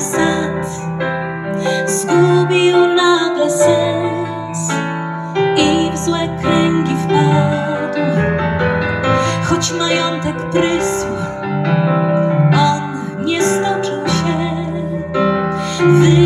sad zgubił nagle sens i w złe kręgi wpadł. Choć majątek prysł, on nie stoczył się. Wytłumaczyć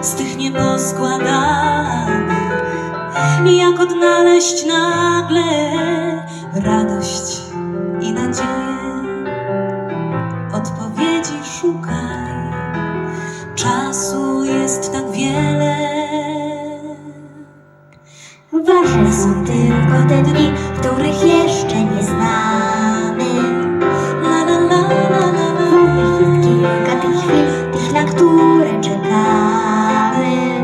z tych nieposkładanych, jak odnaleźć nagle radość i nadzieję. Odpowiedzi szukaj, czasu jest tak wiele. Ważne są tylko te dni,